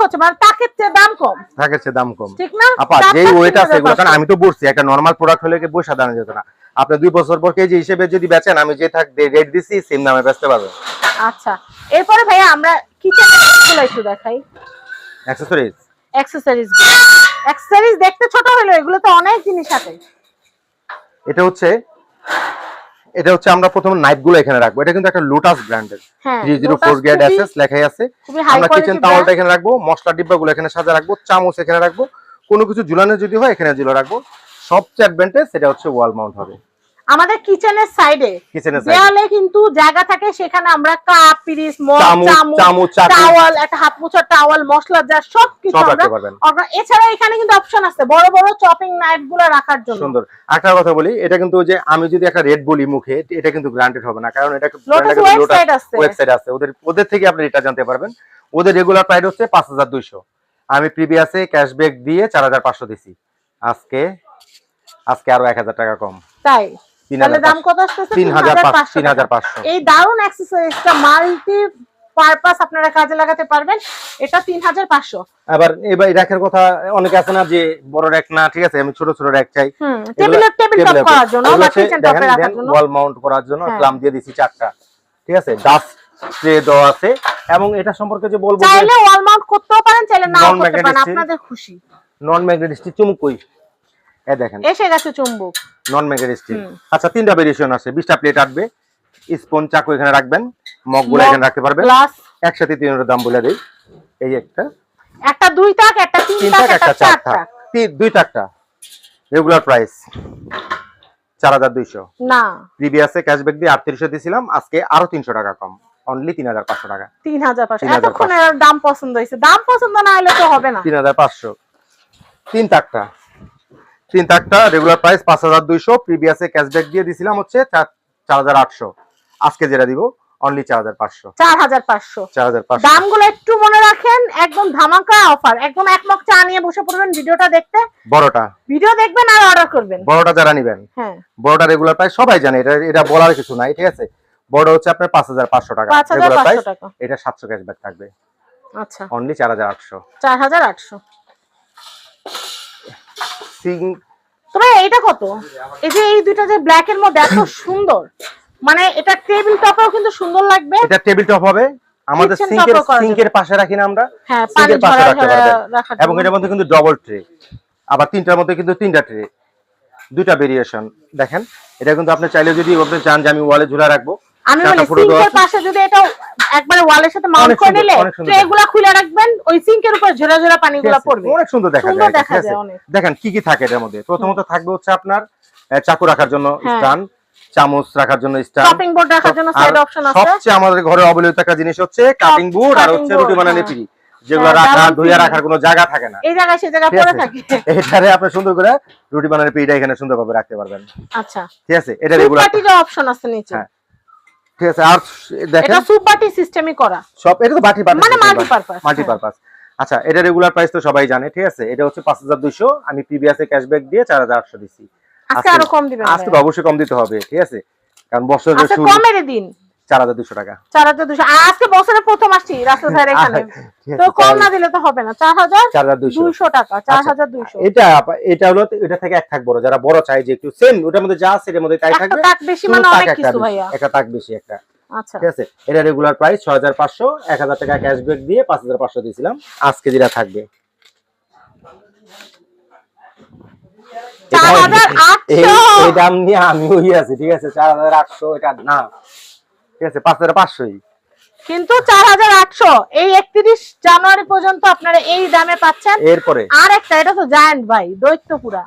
হচ্ছে মানে চেয়ে দাম কম। থাকের চেয়ে দাম কম। ঠিক না? আপা যেই ওয়েট আছে এগুলো কারণ আমি তো বলছি একটা নর্মাল প্রোডাক্ট হলে কি বসে দাঁড়ানো যেত না। আপনি দুই বছর পর কেজি হিসেবে যদি বেচেন আমি যে থাক রেট দিছি সেম দামে বেচতে পারবেন। আচ্ছা এরপরে ভাইয়া আমরা কিচেন একটু দেখাই। অ্যাক্সেসরিজ অ্যাক্সেসরিজ অ্যাক্সেসরিজ দেখতে ছোট হলো এগুলো তো অনেক জিনিস আছে। এটা হচ্ছে এটা হচ্ছে আমরা প্রথম নাইফগুলো এখানে রাখব। এটা কিন্তু একটা লোটাস ব্র্যান্ডের three zero four grade assess লেখাই আছে। আমরা কিচেন টাওয়ালটা এখানে রাখব মশলা ডিব্বা গুলো এখানে সাজা রাখব চামচ এখানে রাখব। কোনো কিছু ঝুলানো যদি হয় এখানে ঝুলা রাখব। সবচেয়ে অ্যাডভান্টেজ সেটা হচ্ছে ওয়াল মাউন্ট হবে। আমাদের কিচেনের সাইডে। দেয়ালে কিন্তু জায়গা থাকে সেখানে আমরা কাপ পিরিস টাওয়াল একটা হাত মোছার টাওয়াল মশলা যা সব কিছু আমরা এছাড়া এখানে কিন্তু অপশন আছে বড় বড় চপিং নাইফগুলো রাখার জন্য। সুন্দর। একটা কথা বলি এটা কিন্তু যে আমি যদি একটা রেট বলি মুখে এটা কিন্তু গ্রান্টেড হবে না কারণ এটা ওয়েবসাইট আছে। ওদের ওদের থেকে আপনি এটা জানতে পারবেন। ওদের রেগুলার প্রাইস হচ্ছে পাঁচ হাজার দুইশো। আমি প্রিভিয়াসে ক্যাশব্যাক দিয়ে চার হাজার পাঁচশো দিছি। আজকে আজকে আরও এক হাজার টাকা কম। তাই? দাম কত আসতেছে? তিন হাজার পাঁচশো 3500 তিন হাজার টাকা। পাঁচশো। এই দারুণ অ্যাক্সেসরিজটা মাল্টি পারপাস আপনারা কাজে লাগাতে পারবেন। এটা তিন হাজার পাঁচশো। আবার এবার র্যাকের কথা অনেকে আছে না যে বড় র্যাক না ঠিক আছে আমি ছোট ছোট র্যাক চাই। টেবিল টেবিল টপ করার জন্য বা কিচেন টপে রাখার জন্য। ওয়াল মাউন্ট করার জন্য হ্যাঁ। দিয়ে দিছি চারটা ঠিক আছে? ডাস্ট ট্রে দেওয়া আছে। এবং এটা সম্পর্কে যে বলব চাইলে ওয়াল মাউন্ট করতেও পারেন চাইলে নাও করতে পারেন আপনাদের খুশি। নন ম্যাগনেটিক স্টিল চুমুক কই? এ দেখেন। এসে গেছে চুম্বক। নন ম্যাগনেটিক স্টিল আচ্ছা তিনটা ভেরিয়েশন আছে। বিশটা প্লেট আসবে স্পুন চাকু এখানে রাখবেন। মগগুলো মগ, এখানে রাখতে পারবেন। একসাথে তিনটার দাম বলে দেই। এই একটা। একটা দুই টাক একটা তিন একটা চার দুই রেগুলার প্রাইস চার হাজার দুইশো। না। প্রিভিয়াসে ক্যাশব্যাক দিয়ে আটত্রিশশো দিয়েছিলাম আজকে আরও তিনশো টাকা কম। অনলি তিন হাজার পাঁচশো টাকা। তিন হাজার পাঁচশো। 3,500 এতক্ষণ এর দাম পছন্দ হয়েছে। দাম পছন্দ না হলে তো হবে না। তিন হাজার পাঁচশো। তিন তাকটা। তিন তাকটা রেগুলার প্রাইস পাঁচ হাজার দুইশো প্রিভিয়াসে ক্যাশব্যাক দিয়ে দিছিলাম হচ্ছে চার হাজার আটশো। আজকে যেটা দিব অনলি চার হাজার পাঁচশো। চার হাজার পাঁচশো। চার হাজার পাঁচশো। দামগুলো একটু মনে রাখেন একদম ধামাকা অফার একদম এক মগ চা নিয়ে বসে পড়বেন ভিডিওটা দেখতে। বড়টা। ভিডিও দেখবেন আর অর্ডার করবেন। বড়টা যারা নিবেন হ্যাঁ। বড়টা রেগুলার প্রাইস সবাই জানে এটা এটা বলার কিছু নাই ঠিক আছে? বড় হচ্ছে আপনার পাঁচ হাজার পাঁচশো টাকা রেগুলার প্রাইস এটা সাতশো ক্যাশব্যাক থাকবে। আচ্ছা। অনলি চার হাজার আটশো। চার হাজার আটশো। সিং। তবে এইটা কত? এই যে এই দুইটা যে ব্ল্যাক এর মধ্যে এত সুন্দর। মানে এটা টেবিল টপেও কিন্তু সুন্দর লাগবে। এটা টেবিল টপ হবে। আমাদের সিঙ্কের। সিঙ্কের পাশে রাখি না আমরা। হ্যাঁ সিঙ্কের পাশে রাখতে রাখার এবং। এটার মধ্যে কিন্তু ডবল ট্রে আবার তিনটার মধ্যে কিন্তু তিনটা ট্রে দুইটা ভেরিয়েশন দেখেন এটা কিন্তু আপনি চাইলে যদি আপনি চান যে আমি ওয়ালে ঝুলা রাখব। আমি বলি সিঙ্কের পাশে যদি এটা একবারে ওয়ালের সাথে মাউন্ট করে নিলে খুলে রাখবেন ওই সিঙ্কের উপর ঝরা ঝরা পানিগুলো পড়বে। অনেক সুন্দর দেখা যায় দেখা দেখেন কি কি থাকে এটার মধ্যে? প্রথমত থাকবে হচ্ছে আপনার চাকু রাখার জন্য হ্যাঁ। স্টান চামচ রাখার জন্য স্টান। শপিং বোর্ড রাখার জন্য সাইড অপশন আছে। সবচেয়ে আমাদের ঘরে অবহেলিত একটা জিনিস হচ্ছে কাটিং বোর্ড আর হচ্ছে রুটি হ্যাঁ। পিড়ি। যেগুলো হ্যাঁ, রাখা ধুইয়া রাখার কোনো জায়গা থাকে না। এই জায়গায় সেই জায়গায় ঠিক পড়ে থাকে। এটারে আপনি সুন্দর করে রুটি বানানোর পিড়িটা এখানে সুন্দরভাবে রাখতে পারবেন। আচ্ছা। ঠিক আছে? এটা রেগুলার অপশন আছে নিচে। হ্যাঁ। ঠিক আছে আর দেখেন। এটা সুপাটি সিস্টেমই করা। সব এটা তো বাটি পারপাস মানে multi-purpose, মাল্টি পারপাস আচ্ছা এটা রেগুলার প্রাইস তো সবাই জানে ঠিক আছে? এটা হচ্ছে পাঁচ হাজার দুইশো। আমি প্রিভিয়াসে ক্যাশব্যাক দিয়ে চার হাজার আটশো দিচ্ছি আজকে আরও কম দিবেন আজকে অবশ্যই কম দিতে হবে ঠিক আছে? কারণ বছরের আচ্ছা শুরু কমের দিন। টাকা। আজকে বছরের প্রথম আসছি রাসেল ভাইয়ের এখানে। তো কম না দিলে তো হবে না। চার হাজার চার হাজার দুইশো। দুইশো টাকা চার আচ্ছা, হাজার দুইশো। এটা এটা হলো এটা থেকে এক থাক বড়। যারা বড় চাই যে একটু সেম ওটার মধ্যে যা আছে এটার মধ্যে তাই থাকবে। বেশি মানে অনেক কিছু ভাইয়া। একটা তাক বেশি একটা। আচ্ছা। ঠিক আছে এটা রেগুলার প্রাইস টাকা ক্যাশব্যাক দিয়ে দিয়েছিলাম। আজকে যেটা থাকবে। চার হাজার আটশো। এই দাম নিয়ে আমি ওই আছি ঠিক আছে? চার হাজার আটশো এটা না। ঠিক আছে পাঁচ হাজার পাঁচশোই। কিন্তু চার হাজার আটশো। এই একত্রিশ জানুয়ারি পর্যন্ত আপনারা এই দামে পাচ্ছেন। এরপরে? আর একটা এটা তো জায়ান্ট ভাই দৈত্য পুরা।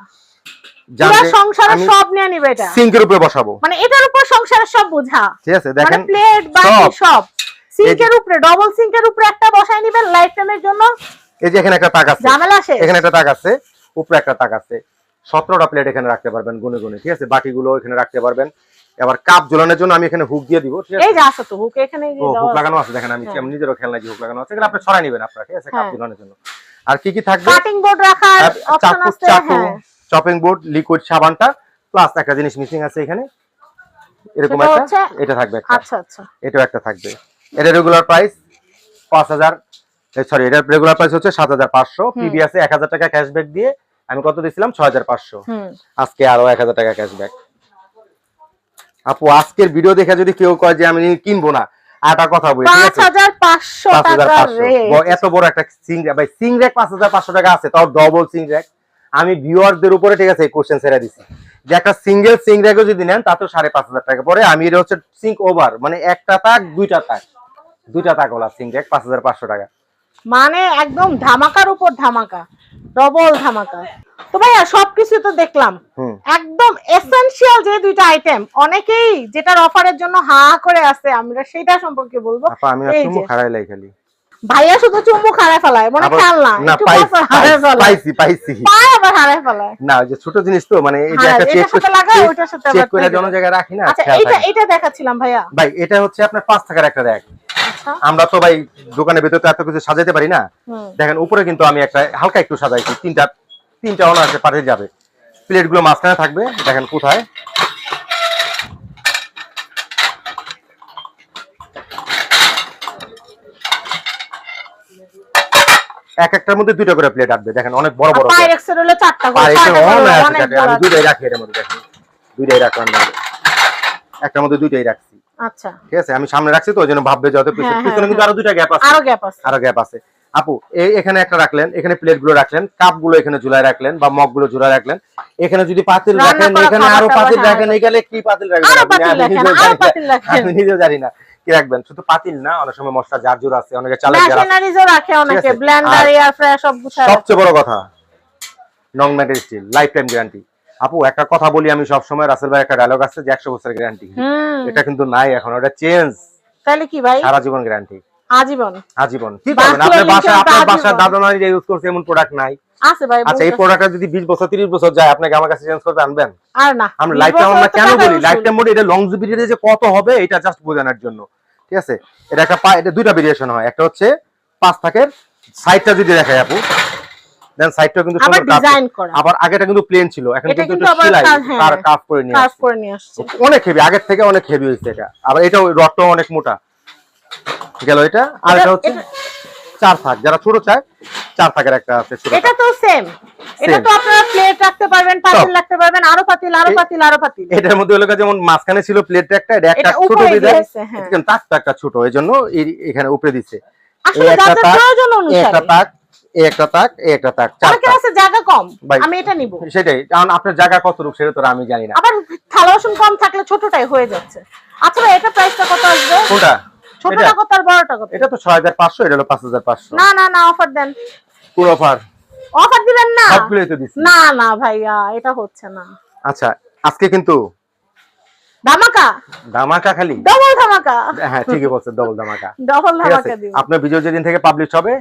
পুরা সংসারের সব নিয়ে নিবে এটা। সিঙ্কের উপরে বসাবো। মানে এটার উপর সংসারের সব বোঝা। ঠিক আছে মানে দেখেন প্লেট বাটি সব। সব। সিঙ্কের উপরে ডবল সিঙ্কের উপরে একটা বসাই নিবেন লাইফ টাইমের জন্য। এই যে এখানে একটা তাক আছে। ঝামেলা এখানে একটা তাক আছে উপরে একটা তাক আছে। সতেরোটা প্লেট এখানে রাখতে পারবেন গুনে গুনে ঠিক আছে? বাকিগুলো এখানে রাখতে পারবেন। এবার কাপ ঝোলানোর জন্য আমি এখানে হুক দিয়ে দিব ঠিক আছে? এই যে আছে তো হুক এখানে এই যে ও হুক লাগানো আছে দেখেন আমি। আমি নিজেরও খেলনা যে হুক লাগানো আছে এগুলো আপনি ছড়াই নেবেন আপনার ঠিক আছে? কাপ হ্যাঁ। ঝোলানোর জন্য। আর কি কি থাকবে? কাটিং বোর্ড রাখার অপশন আছে চাকু চপিং বোর্ড লিকুইড সাবানটা প্লাস একটা জিনিস মিসিং আছে এখানে। এরকম একটা এটা থাকবে আচ্ছা আচ্ছা। এটাও একটা থাকবে। এটা রেগুলার প্রাইস পাঁচ হাজার সরি এটা রেগুলার প্রাইস হচ্ছে সাত হাজার পাঁচশো। হুম। পিবিএস এক হাজার টাকা ক্যাশব্যাক দিয়ে আমি কত দিছিলাম ছয় হাজার পাঁচশো। হুম। আজকে আরও এক হাজার টাকা ক্যাশব্যাক আপু আজকের ভিডিও দেখে যদি কেউ কয় যে আমি কিনবো না একটা কথা বলি এত বড় একটা সিং ভাই সিং র্যাক পাঁচ হাজার পাঁচশো টাকা আছে তাও ডবল সিং র্যাক আমি ভিউয়ারদের উপরে ঠিক আছে কোশ্চেন ছেড়ে দিছি। যে একটা সিঙ্গেল সিং র্যাকও যদি নেন তা তো সাড়ে পাঁচ হাজার টাকা পরে আমি এটা হচ্ছে সিঙ্ক ওভার মানে একটা তাক দুইটা তাক। দুইটা তাক ওলা সিং র্যাক পাঁচ হাজার পাঁচশো টাকা। মানে একদম ধামাকার উপর ধামাকা ডবল ধামাকা। তো ভাইয়া সবকিছু তো দেখলাম। একদম এসেনশিয়াল যে দুইটা আইটেম অনেকেই যেটার অফারের জন্য হা করে আছে আমরা সেটা সম্পর্কে বলব। আমি চুমু খাড়াই লাই খালি। ভাইয়া শুধু চুম্বু হারায় ফেলায় মনে খেয়াল না না পাইছি পাইছি পাইছি আবার হারায় ফেলায়। না যে ছোট জিনিস তো মানে এই যে একটা চেক সাথে লাগায় ওইটার সাথে চেক করে জন জায়গায় রাখি না আচ্ছা। দেখাচ্ছিলাম ভাইয়া। ভাই এটা হচ্ছে আপনার পাঁচ টাকার একটা র্যাক আমরা তো ভাই দোকানের ভেতরে এত কিছু সাজাতে পারি না। দেখেন উপরে কিন্তু আমি একটা হালকা একটু সাজাইছি। তিনটা তিনটা অনার্সে পারে যাবে। প্লেটগুলো মাঝখানে থাকবে। দেখেন কোথায়। এক একটার মধ্যে দুইটা করে প্লেট আসবে দেখেন অনেক বড় বড় হলো চারটা করে। আমি দুইটাই রাখি এর মধ্যে দেখেন। দুইটাই রাখলাম একটার মধ্যে দুইটাই রাখছি। আচ্ছা। ঠিক আছে আমি সামনে রাখছি তো ওই জন্য ভাববে যত পিছনে হ্যাঁ, হ্যাঁ, কিন্তু আরও দুইটা গ্যাপ আছে। আরও গ্যাপ আছে। আরও গ্যাপ আছে। আপু এখানে একটা রাখলেন এখানে প্লেটগুলো রাখলেন কাপগুলো এখানে ঝুলায় রাখলেন বা মগগুলো ঝুলায় রাখলেন। এখানে যদি পাতিল রাখেন এখানে আরও পাতিল। রাখেন এখানে কি পাতিল রাখবেন? আমি নিজেও জানি না। কি রাখবেন। শুধু পাতিল না অনেক সময় মশলা জার জোর আছে অনেকে চালের জার রাখে অনেকে ব্লেন্ডার এয়ার ফ্রায়ার সব গুছায় সবচেয়ে বড় কথা নং ম্যাটের স্টিল লাইফ টাইম গ্যারান্টি আপু একটা কথা বলি আমি সব সময় রাসেল ভাই একটা ডায়লগ আছে যে একশো বছরের গ্যারান্টি এটা কিন্তু নাই এখন ওটা চেঞ্জ তাহলে কি ভাই? সারা জীবন গ্যারান্টি আজীবন। আজীবন। কি বাকি আপনার বাসা আপনার আজীবন। দাদা নারীরা ইউজ করছে এমন প্রোডাক্ট নাই। আছে ভাই আচ্ছা এই। প্রোডাক্টটা যদি 20 বছর 30 বছর যায় আপনাকে আমার কাছে চেঞ্জ করতে আনবেন? আর না আমরা লাইফ টাইম আমরা কেন বলি। লাইফ টাইম বলি এটা লংজিভিটি যে কত হবে এটা জাস্ট বোঝানোর জন্য। ঠিক আছে? এটা একটা এটা দুইটা ভেরিয়েশন হয়। একটা হচ্ছে পাঁচ থাকের সাইডটা যদি দেখাই আপু। দেন কিন্তু সুন্দর ডিজাইন করা। আবার আগেটা কিন্তু প্লেন ছিল। এখন কিন্তু একটু সেলাই কাজ- হ্যাঁ। তার কাপ করে নিয়ে আসছে। করে নিয়ে আসছে। অনেক হেভি আগের থেকে অনেক হেভি হয়েছে এটা। আবার রডটাও অনেক মোটা। গেল এটা? আর এটা- হচ্ছে চার থাক যারা ছোট চায় চার থাকের একটা আছে ছোট এটা তো সেম এটা তো আপনারা প্লেট রাখতে পারবেন পাতিল রাখতে পারবেন আরও পাতিল আরও পাতিল আরও পাতিল। এটার মধ্যে হলো যেমন মাঝখানে ছিল প্লেট একটা এটা একটা ছোট হ্যাঁ। তাকটা একটা ছোট এই জন্য এই- এখানে উপরে দিছে একটা তাক, এই একটা তাক এই একটা তাক আছে জায়গা কম আমি এটা নিব। সেটাই কারণ আপনার জায়গা কত রূপ সেটা তো আমি জানি না। আবার থালা বাসন কম থাকলে ছোটটাই হয়ে যাচ্ছে। আচ্ছা এটা প্রাইসটা কত আসবে? কোনটা? ছোটটা কত আর বড়টা কত? এটা তো ছয় হাজার পাঁচশো এটা হলো পাঁচ হাজার পাঁচশো। না না না অফার দেন। পুরো অফার অফার দিবেন না? সবগুলোই তো দিচ্ছি। না না ভাইয়া এটা হচ্ছে না। আচ্ছা আজকে কিন্তু ধামাকা? ধামাকা খালি? ডবল ধামাকা। হ্যাঁ ঠিকই বলছেন ডবল ধামাকা। ডবল ধামাকা আপনার ভিডিও যেদিন থেকে পাবলিশ হবে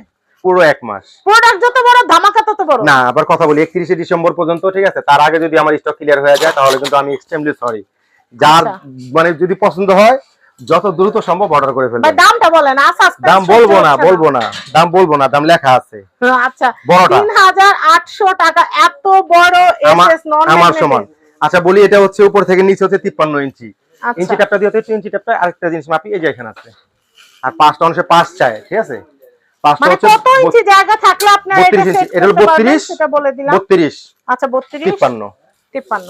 পুরো এক মাস। প্রোডাক্ট যত বড় ধামাকা তত বড়। না আবার কথা বলি একত্রিশে ডিসেম্বর পর্যন্ত ঠিক আছে? তার আগে যদি আমার স্টক ক্লিয়ার হয়ে যায় তাহলে কিন্তু আমি এক্সট্রিমলি সরি যার আচ্ছা। মানে যদি পছন্দ হয় যত দ্রুত সম্ভব অর্ডার করে ফেলবেন। দামটা বলেন দাম বলব না বলব না দাম বলব না দাম লেখা আছে। আচ্ছা বড়টা। তিন হাজার আটশো টাকা এত বড় এসএস নন আমার সমান। আচ্ছা বলি এটা হচ্ছে উপর থেকে নিচে হচ্ছে তিপ্পান্ন ইঞ্চি। আচ্ছা। ইঞ্চি ট্যাপটা দিয়ে হচ্ছে ইঞ্চি ট্যাপটা আরেকটা জিনিস মাপি এই যে এখানে আছে। আর পাঁচটা অংশে পাঁচ চায় ঠিক আছে? মানে হচ্ছে কত ইঞ্চি জায়গা থাকলে আপনার এটা সেট করতে পারবেন সেটা বলে দিলাম। বত্রিশ। আচ্ছা 32 তিপ্পান্ন। 53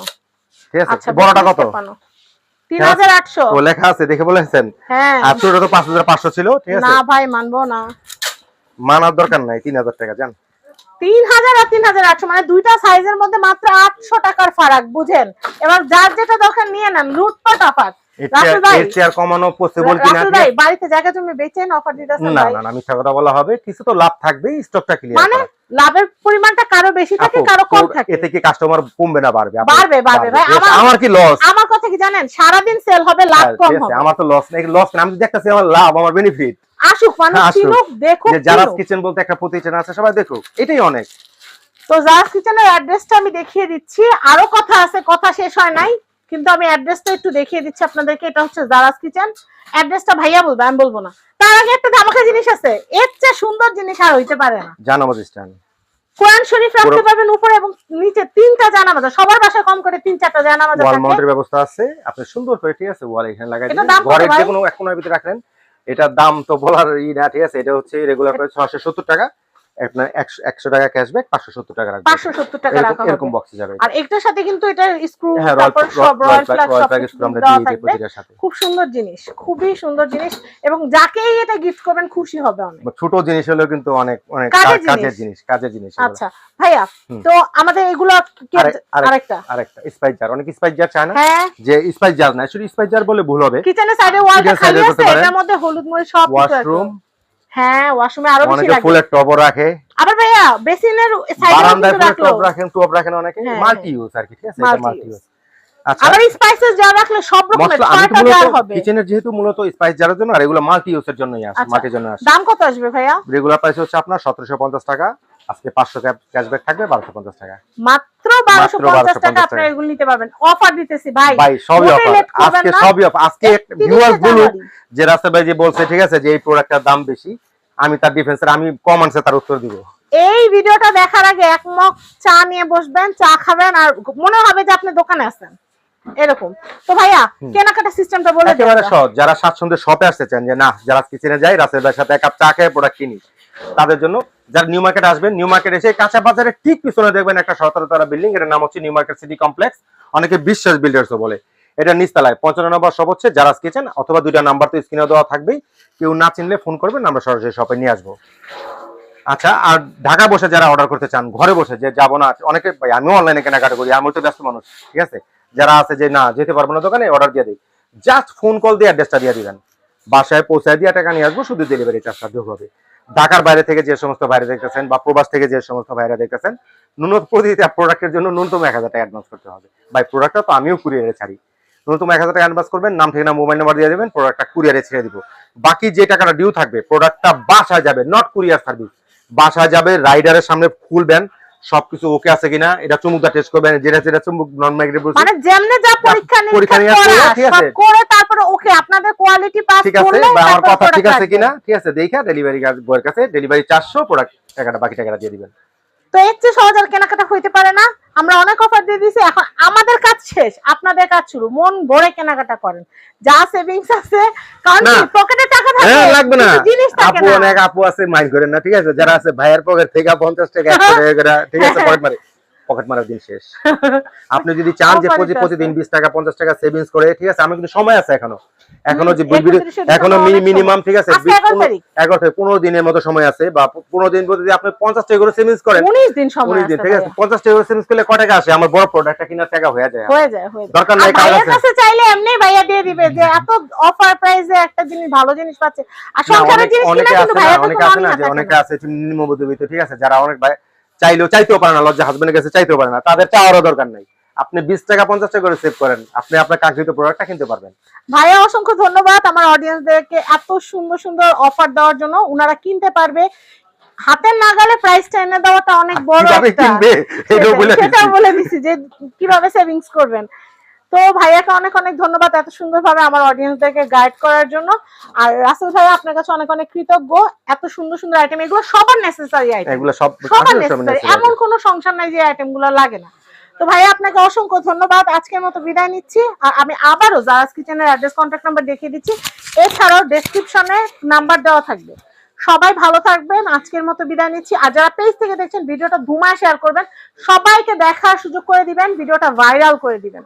ঠিক আছে আচ্ছা বড়টা কত? 3800 ও লেখা আছে দেখে বলেছেন? হ্যাঁ। আর ছোটটা তো ছিল ঠিক আছে? না ভাই মানবো না। মানার দরকার নাই তিন হাজার টাকা জান। তিন হাজার আর তিন হাজার আটশো মানে দুইটা সাইজের মধ্যে মাত্র আটশো টাকার ফারাক বুঝেন? এবার যার যেটা দরকার নিয়ে নেন লুটপাট অফার। বাড়িতে জায়গা বেচেন দিতেছেন না না না মিথ্যা কথা বলা হবে। কিছু তো লাভ থাকবেই স্টকটা ক্লিয়ার মানে লাভের পরিমাণটা কারও বেশি থাকে কারও কম থাকে। এতে কি কাস্টমার কমবে না বাড়বে? বাড়বে, বাড়বে, ভাই, আমার- কি লস আমার কথা কি জানেন? সারাদিন সেল হবে লাভ কম হবে। আমার তো লস নাই লস আমি যদি দেখতেছি আমার লাভ আমার বেনিফিট আসুক মানুষ হ্যাঁ, চিনুক দেখুক যে কিচেন বলতে একটা প্রতিষ্ঠান আছে সবাই দেখুক এটাই অনেক। তো জারাস কিচেনের অ্যাড্রেসটা আমি দেখিয়ে দিচ্ছি। আরও কথা আছে কথা শেষ হয় নাই কিন্তু আমি অ্যাড্রেসটা একটু দেখিয়ে দিচ্ছি আপনাদেরকে এটা হচ্ছে জারাস কিচেন অ্যাড্রেসটা ভাইয়া বলব আমি বলব না। তার আগে একটা ধামাকা জিনিস আছে এর চেয়ে সুন্দর জিনিস আর হইতে পারে না। জানামাজ স্ট্যান্ড কোরআন শরীফ রাখতে পারবেন উপরে এবং নিচে তিনটা জানামাজা সবার বাসায় কম করে তিন চারটা জানামাজা ওয়াল মাউন্টের ব্যবস্থা আছে আপনি সুন্দর করে ঠিক আছে ওয়াল এখানে লাগাই কত ঘরের যে কোনো এক কোণার ভিতরে রাখলেন এটার দাম তো বলার ই না, ঠিক আছে? এটা হচ্ছে রেগুলার করে ছশো সত্তর টাকা। আপনার একশো টাকা ক্যাশব্যাক পাঁচশো সত্তর টাকা রাখবেন পাঁচশো সত্তর টাকা রাখা এরকম বক্সে যাবে। আর একটার সাথে কিন্তু এটা স্ক্রু হ্যাঁ তারপর সব রয়্যাল ফ্ল্যাগ আমরা দিয়ে দিই প্রতিটার সাথে। খুব সুন্দর জিনিস খুবই সুন্দর জিনিস এবং যাকেই এটা গিফট করবেন খুশি হবে অনেক। ছোট জিনিস হলেও কিন্তু অনেক অনেক কাজের জিনিস। কাজের জিনিস আচ্ছা ভাইয়া তো আমাদের এগুলো আরেকটা? আরেকটা স্পাইস জার অনেক স্পাইস জার চায় না? হ্যাঁ। যে স্পাইস জার না শুধু স্পাইস জার বলে ভুল হবে। সাইডে Kitchen খালি আছে এটার মধ্যে হলুদ মরিচ সব। ওয়াশরুম হ্যাঁ ওয়াশরুমে আরও বেশি অনেকে লাগে ফুলের টবও রাখে। আবার ভাইয়া বেসিনের সাইডে বারান্দায় ফুলের টব রাখেন টব রাখেন অনেকে। হ্যাঁ, মাল্টি ইউজ আর কি ঠিক আছে? এটা মাল্টি ইউজ আবার স্পাইসেস যা রাখলে সব রকমের মশলা আমি তো ছয়টা জার হবে। কিচেনের যেহেতু মূলত স্পাইস জারের জন্য আর এগুলো মাল্টি ইউজের জন্যই আসে আচ্ছা। মাটির জন্য আসে। দাম কত আসবে ভাইয়া? রেগুলার প্রাইস হচ্ছে আপনার সতেরোশো পঞ্চাশ টাকা। আজকে পাঁচশো ক্যাশব্যাক থাকবে বারোশো পঞ্চাশ টাকা। মাত্র বারোশো পঞ্চাশ 1250 টাকা। আপনারা এগুলো নিতে পারবেন। অফার দিতেছি ভাই। ভাই সবই অফার আজকে সবই অফার আজকে ভিউয়ার্স 31 বলুক যে রাস্তা ভাই যে বলছে ঠিক আছে যে এই প্রোডাক্টটার দাম বেশি আমি তার ডিফেন্সের আমি কম আনসে তার উত্তর দিব। এই ভিডিওটা দেখার আগে এক মগ চা নিয়ে বসবেন চা খাবেন আর মনে হবে যে আপনি দোকানে আছেন। এরকম। তো ভাইয়া কেনাকাটা সিস্টেমটা বলে একেবারে। সহজ। যারা স্বাচ্ছন্দ্যে শপে আসতে চান যে না যারা কিচেনে যাই রাসেল ভাইয়ের সাথে এক কাপ চা খেয়ে প্রোডাক্ট কিনি তাদের জন্য। যারা নিউ মার্কেট আসবেন নিউ মার্কেট এসে কাঁচা বাজারে ঠিক পিছনে দেখবেন একটা সতেরোতলা বিল্ডিং এটার নাম হচ্ছে নিউ মার্কেট সিটি কমপ্লেক্স অনেকে বিশ্বাস বিল্ডার্সও বলে। এটা নিচতলায়। পঞ্চান্ন নম্বর সব হচ্ছে যারা কিচেন অথবা দুইটা নাম্বার তো স্ক্রিনে দেওয়া থাকবেই। কেউ না চিনলে ফোন করবেন, আমরা সরাসরি শপে নিয়ে আসব। আচ্ছা আর ঢাকা বসে যারা অর্ডার করতে চান, ঘরে বসে যে যাব না, অনেকে ভাই, আমিও অনলাইনে কেনাকাটা করি আমি তো ব্যস্ত মানুষ, ঠিক আছে? যারা আছে যে, না, যেতে পারব না দোকানে অর্ডার দিয়ে দিই। জাস্ট ফোন কল দিয়ে অ্যাড্রেসটা দিয়ে দিবেন। বাসায় পৌঁছায় দিয়ে টাকা নিয়ে আসব, শুধু ডেলিভারি চার্জটা যোগ হবে। ঢাকার বাইরে থেকে যে সমস্ত বাইরে দেখতেছেন বা প্রবাস থেকে যে সমস্ত বাইরে দেখতেছেন, ন্যূনতম প্রতিটা প্রোডাক্টের জন্য ন্যূনতম এক হাজার টাকা অ্যাডভান্স করতে হবে। ভাই, প্রোডাক্টটা তো আমিও কুরিয়ারে ছাড়ি। ন্যূনতম এক হাজার টাকা অ্যাডভান্স করবেন, নাম ঠিকানা মোবাইল নাম্বার দিয়ে দেবেন প্রোডাক্টটা কুরিয়ারে ছেড়ে দিব। বাকি যে টাকাটা ডিউ থাকবে প্রোডাক্টটা বাসায় যাবে নট কুরিয়ার সার্ভিস বাসায় যাবে রাইডারের সামনে খুলবেন সবকিছু ওকে আছে কিনা এটা চুমুকটা টেস্ট করবেন যেটা যেটা চুমুক নন মাইগ্রেবল মানে যেমনে যা পরীক্ষা পরীক্ষা করা ঠিক আছে। করে তারপরে ওকে আপনাদের কোয়ালিটি পাস ঠিক আছে বা আমার কথা ঠিক আছে কিনা ঠিক আছে দেখা ডেলিভারি বয়ের কাছে ডেলিভারি চারশো প্রোডাক্ট টাকাটা বাকি টাকাটা দিয়ে দিবেন। তো এর চেয়ে সহজ আর কেনাকাটা হইতে পারে না। আমরা অনেক অফার দিয়ে দিছি এখন আমাদের কাজ শেষ আপনাদের কাজ শুরু মন ভরে কেনাকাটা করেন। যা সেভিংস আছে কারণ পকেটে টাকা থাকে হ্যাঁ লাগবে না। জিনিস থাকে আপু অনেক আপু আছে মাইন্ড করেন না ঠিক আছে? যারা আছে ভাইয়ের পকেট থেকে পঞ্চাশ টাকা একশো টাকা করে, ঠিক আছে <laughs> পকেট মারে। পকেট মারার দিন শেষ। <laughs> আপনি যদি চান যে প্রতি- প্রতিদিন বিশ টাকা পঞ্চাশ টাকা সেভিংস করে ঠিক আছে আমি কিন্তু সময় আছে এখনও। এখনও যে এখনও মিনিমাম ঠিক আছে এগারো থেকে পনেরো দিনের মতো সময় আছে বা পনেরো দিন যদি আপনি পঞ্চাশ টাকা করে সেভিংস করেন উনিশ দিন সময় দিন ঠিক আছে পঞ্চাশ টাকা করে সেভিংস করলে ক টাকা আসে? আমার বড় প্রোডাক্টটা কিনার টাকা হয়ে যায়। হয়ে যায় দরকার নাই কাছে চাইলে এমনি ভাইয়া দিয়ে দিবে যে এত অফার প্রাইসে একটা জিনিস ভালো জিনিস পাচ্ছে। আর সংসারের জিনিস কিনা কিন্তু ভাইয়া অনেকে আছে না যে অনেকে আছে নিম্নমধ্যবিত্ত ঠিক আছে যারা অনেক ভাই চাইলেও চাইতেও পারে না লজ্জা হাজবেন্ডের কাছে চাইতেও পারে না তাদের চাওয়ারও দরকার নাই। আপনি বিশ টাকা পঞ্চাশ টাকা করে সেভ করেন আপনি আপনার কাঙ্ক্ষিত প্রোডাক্টটা কিনতে পারবেন। ভাইয়া অসংখ্য ধন্যবাদ আমার অডিয়েন্সদেরকে এত সুন্দর সুন্দর অফার দেওয়ার জন্য। ওনারা কিনতে পারবে। হাতের নাগালে প্রাইসটা এনে দেওয়াটা অনেক বড় একটা দিচ্ছি। বলে দিছি যে কীভাবে সেভিংস করবেন। তো ভাইয়াকে অনেক অনেক ধন্যবাদ এত সুন্দরভাবে আমার অডিয়েন্সদেরকে গাইড করার জন্য। আর রাসেল ভাইয়া আপনার কাছে অনেক অনেক কৃতজ্ঞ। এত সুন্দর সুন্দর আইটেম এগুলো সবার নেসেসারি আইটেম এগুলো সব সবার necessary। এমন কোনো সংসার নাই যে আইটেমগুলো লাগে না। তো ভাইয়া আপনাকে অসংখ্য ধন্যবাদ। আজকের মতো বিদায় নিচ্ছি। আর আমি আবারও জারাস কিচেনের অ্যাড্রেস কন্ট্যাক্ট নাম্বার দেখিয়ে দিচ্ছি। এছাড়াও ডেসক্রিপশনে নাম্বার দেওয়া থাকবে। সবাই ভালো থাকবেন। আজকের মতো বিদায় নিচ্ছি। আর যারা পেজ থেকে দেখছেন ভিডিওটা ধুমায় শেয়ার করবেন সবাইকে দেখার সুযোগ করে দিবেন ভিডিওটা ভাইরাল করে দিবেন।